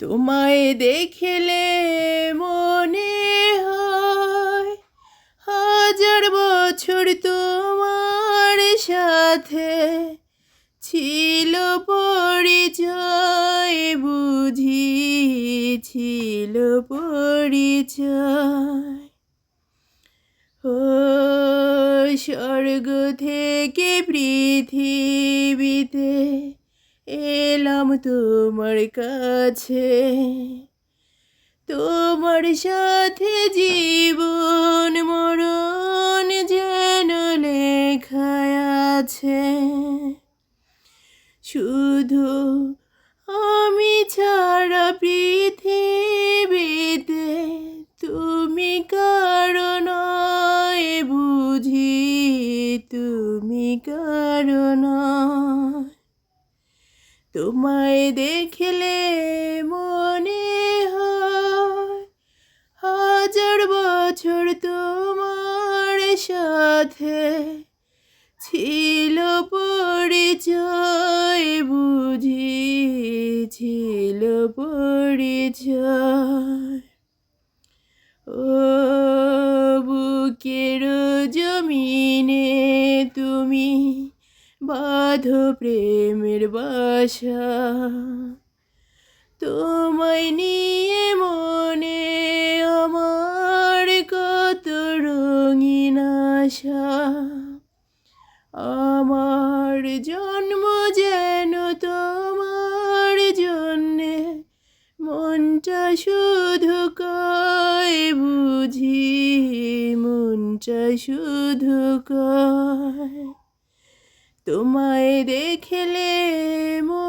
তোমায় দেখলে মনে হয় হাজার বছর তোমার সাথে ছিল পরিচয় বুঝি ছিল পরিচয়। ও স্বর্গ থেকে পৃথিবীতে এলাম তোমার কাছে। তোমার সাথে জীবন মরণ যেন লেখায় আছে। শুধু আমি ছাড়া পৃথিবীতে তুমি কারণ বুঝি তুমি কারণ তোমায় দেখলে মনে হয় হাজার বছর তোমার সাথে ছিল পরিচয় বুঝি ছিল পরিচয়। ও বুকের জমিনে তুমি বাঁধো প্রেমের বাসা তোমায় নিয়ে মনে আমার কত রঙিন আশা। আমার জন্ম যেন তোমার জন্যে, মনটা শুধু কয়, বুঝি মনটা শুধু কয়। তোমায় দেখলে মনে